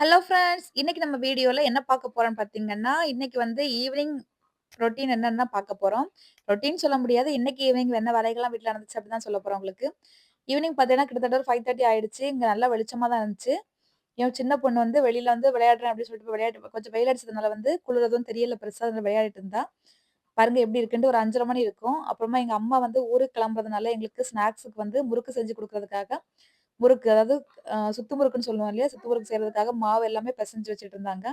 Hello friends இன்னைக்கு நம்ம வீடியோல என்ன பார்க்க போறோம்னு பார்த்தீங்கன்னா, இன்னைக்கு வந்து ஈவினிங் ரொட்டீன் என்னன்னு தான் பார்க்க போறோம். ரொட்டீன் சொல்ல முடியாது. இன்னைக்கு ஈவினிங் என்ன வேலைகள்லாம் வீட்டில் நடந்துச்சு அப்படி தான் சொல்ல போறேன் உங்களுக்கு. ஈவினிங் பார்த்தீங்கன்னா, கிட்டத்தட்ட ஒரு 5:30 ஆயிடுச்சு. இங்கே நல்லா வெளிச்சமாக தான் இருந்துச்சு. என் சின்ன பொண்ணு வந்து வெளியில வந்து விளையாடுறேன் அப்படின்னு சொல்லிட்டு விளையாட்டு கொஞ்சம் வெயில் அடிச்சதுனால வந்து குளிர் எதுவும் தெரியல பெருசாக அதனால விளையாடிட்டு இருந்தா. பாருங்க எப்படி இருக்குன்ட்டு ஒரு 5:30 மணி இருக்கும். அப்புறமா எங்க அம்மா வந்து ஊருக்கு கிளம்புறதுனால எங்களுக்கு ஸ்நாக்ஸுக்கு வந்து முறுக்கு செஞ்சு கொடுக்கறதுக்காக முறுக்கு அதாவது சுத்து முறுக்குன்னு சொல்லுவோம் இல்லையா? சுத்து முறுக்கு செய்யறதுக்காக மாவு எல்லாமே பிசைஞ்சு வச்சுட்டு இருந்தாங்க.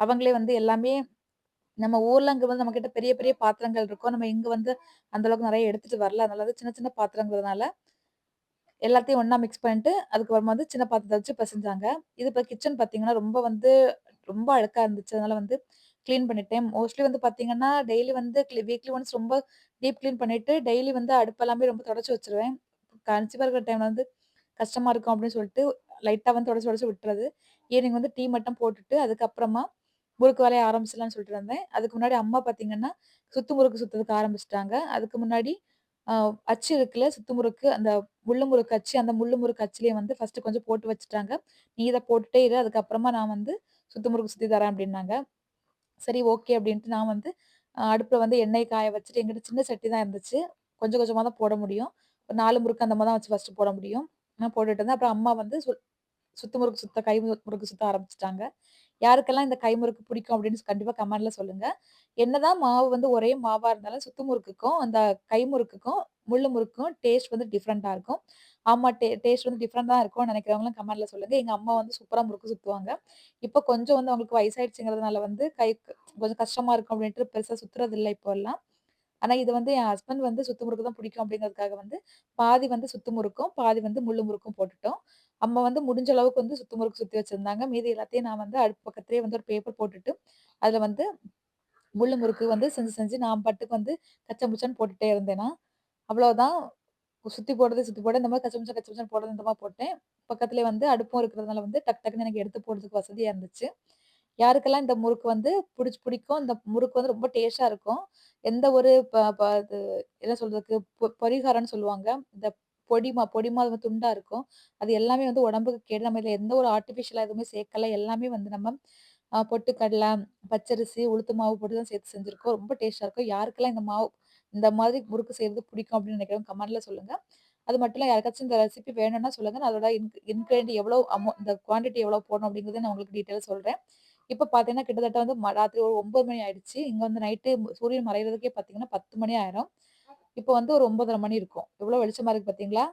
அவங்களே வந்து எல்லாமே நம்ம ஊர்லங்க வந்து நம்மகிட்ட பெரிய பெரிய பாத்திரங்கள் இருக்கும். நம்ம இங்க வந்து அந்த அளவுக்கு நிறைய எடுத்துட்டு வரல. அதனால சின்ன சின்ன பாத்திரங்கிறதுனால எல்லாத்தையும் ஒன்னா மிக்ஸ் பண்ணிட்டு, அதுக்கப்புறமா வந்து சின்ன பாத்திரத்தை வச்சு பிசைஞ்சாங்க இது இப்ப கிச்சன் பார்த்தீங்கன்னா, ரொம்ப வந்து ரொம்ப அழுக்கா இருந்துச்சு. அதனால வந்து கிளீன் பண்ணிட்டேன். மோஸ்ட்லி வந்து பார்த்தீங்கன்னா, டெய்லி வந்து வீக்லி ஒன்ஸ் ரொம்ப டீப் கிளீன் பண்ணிட்டு, டெய்லி வந்து அடுப்பு எல்லாமே ரொம்ப தொடச்சு வச்சிருவேன் கன்சீவா இருக்கிற டைம்ல வந்து கஷ்டமா இருக்கும் அப்படின்னு சொல்லிட்டு, லைட்டா வந்து தொடச்சு தொடச்சு விட்டுறது. ஈவினிங் வந்து டீ மட்டும் போட்டுட்டு, அதுக்கப்புறமா முறுக்கு வேலையை ஆரம்பிச்சிடலாம்னு சொல்லிட்டு இருந்தேன். அதுக்கு முன்னாடி அம்மா பார்த்தீங்கன்னா, சுத்து முறுக்கு சுற்றுறதுக்கு ஆரம்பிச்சிட்டாங்க அதுக்கு முன்னாடி அச்சு இருக்குல்ல சுத்து முறுக்கு, அந்த முள்ளு முறுக்கு அச்சு, அந்த முள்ளு முறுக்கு அச்சுலயே வந்து ஃபர்ஸ்ட் கொஞ்சம் போட்டு வச்சுட்டாங்க. "நீ இதை போட்டுட்டே இரு. அதுக்கப்புறமா நான் வந்து சுத்து முறுக்கு சுத்தி தரேன்" அப்படின்னாங்க சரி ஓகே அப்படின்ட்டு நான் வந்து அடுப்பில் அடுப்புல வந்து எண்ணெய் காய வச்சுட்டு எங்கிட்ட சின்ன சட்டி தான் இருந்துச்சு. கொஞ்சம் கொஞ்சமாக தான் போட முடியும். ஒரு நாலு முறுக்கு அந்த மாதிரி தான் வச்சு ஃபஸ்ட்டு போட முடியும். நான் போட்டுட்டு இருந்தேன். அப்புறம் அம்மா வந்து சு சுத்து முறுக்கு சுத்த கை மு முறுக்கு சுத்த ஆரம்பிச்சிட்டாங்க யாருக்கெல்லாம் இந்த கை முறுக்கு பிடிக்கும் அப்டின்னு கண்டிப்பா கமெண்ட்ல சொல்லுங்க. என்னதான் மாவு வந்து ஒரே மாவா இருந்தாலும் சுத்து முறுக்குக்கும், அந்த கை முறுக்குக்கும், முள்ளு முறுக்கும் டேஸ்ட் வந்து டிஃப்ரெண்டா இருக்கும். ஆமா டே டேஸ்ட் வந்து டிஃபரெண்ட் தான் இருக்கும்னு நெனைக்கிறவங்கலாம் கமெண்ட்ல சொல்லுங்க. எங்க அம்மா வந்து சூப்பரா முறுக்கு சுத்துவாங்க. இப்ப கொஞ்சம் வந்து அவங்களுக்கு வயசாயிடுச்சுங்கிறதுனால வந்து கை கொஞ்சம் கஷ்டமா இருக்கும் அப்படின்ட்டு பெருசா சுத்துறதில்ல இப்போலாம். ஆனா இது வந்து என் ஹஸ்பண்ட் வந்து சுத்து முறுக்கு தான் பிடிக்கும் அப்படிங்கிறதுக்காக வந்து பாதி வந்து சுத்து முறுக்கும், பாதி வந்து முள்ளு முறுக்கும் போட்டுட்டோம். அம்மா வந்து முடிஞ்ச அளவுக்கு வந்து சுத்து முறுக்கு சுத்தி வச்சிருந்தாங்க. மீதி எல்லாத்தையும் நான் வந்து அடுப்பு பக்கத்துலேயே வந்து ஒரு பேப்பர் போட்டுட்டு, அதுல வந்து முள்ளு முறுக்கு வந்து செஞ்சு செஞ்சு நான் பாட்டுக்கு வந்து கச்சா முச்சான்னு போட்டுட்டே இருந்தேன்னா அவ்வளோதான். சுத்தி போடுறது சுத்தி போட இந்த மாதிரி கச்ச முச்சா முச்சான்னு போடுறது இந்த மாதிரி போட்டேன். பக்கத்துலேயே வந்து அடுப்பும் இருக்கிறதுனால வந்து டக் டக்குன்னு எனக்கு எடுத்து போடுறதுக்கு வசதியா இருந்துச்சு. யாருக்கெல்லாம் இந்த முறுக்கு வந்து பிடிச்சி பிடிக்கும். இந்த முறுக்கு வந்து ரொம்ப டேஸ்டாக இருக்கும். எந்த ஒரு ப ப இது என்ன சொல்றதுக்கு பொ பொரிகாரம்னு சொல்லுவாங்க. இந்த பொடிமா பொடிமா அது துண்டாக இருக்கும். அது எல்லாமே வந்து உடம்புக்கு கேடு. நம்ம இல்லை எந்த ஒரு ஆர்டிஃபிஷியலாக எதுவுமே சேர்க்கல. எல்லாமே வந்து நம்ம பொட்டுக்கடலை பச்சரிசி, உளுத்து மாவு போட்டு தான் சேர்த்து செஞ்சுருக்கோம் ரொம்ப டேஸ்ட்டாக இருக்கும். யாருக்கெல்லாம் இந்த மாவு இந்த மாதிரி முறுக்கு செய்யறது பிடிக்கும் அப்படின்னு நினைக்கிறோம் கமெண்ட்ல சொல்லுங்க. அது மட்டும் இல்லை யாருக்காச்சும் இந்த ரெசிபி வேணும்னா சொல்லுங்க. நான் அதோட இன் இன்க்ரீடியன்ட் எவ்வளோ அமௌ இந்த குவான்டிட்டி எவ்வளோ போடணும் அப்படிங்கிறத நான் உங்களுக்கு டீட்டெயில் சொல்கிறேன் இப்ப பார்த்தீங்கன்னா, கிட்டத்தட்ட வந்து ம ராத்திரி ஒரு ஒன்பது மணி ஆயிடுச்சு. இங்க வந்து நைட்டு சூரியன் மறையிறதுக்கே பார்த்தீங்கன்னா 10 மணி ஆயிரும். இப்ப வந்து ஒரு 9:30 மணி இருக்கும். எவ்வளோ வெளிச்சமா இருக்கு பார்த்தீங்களா?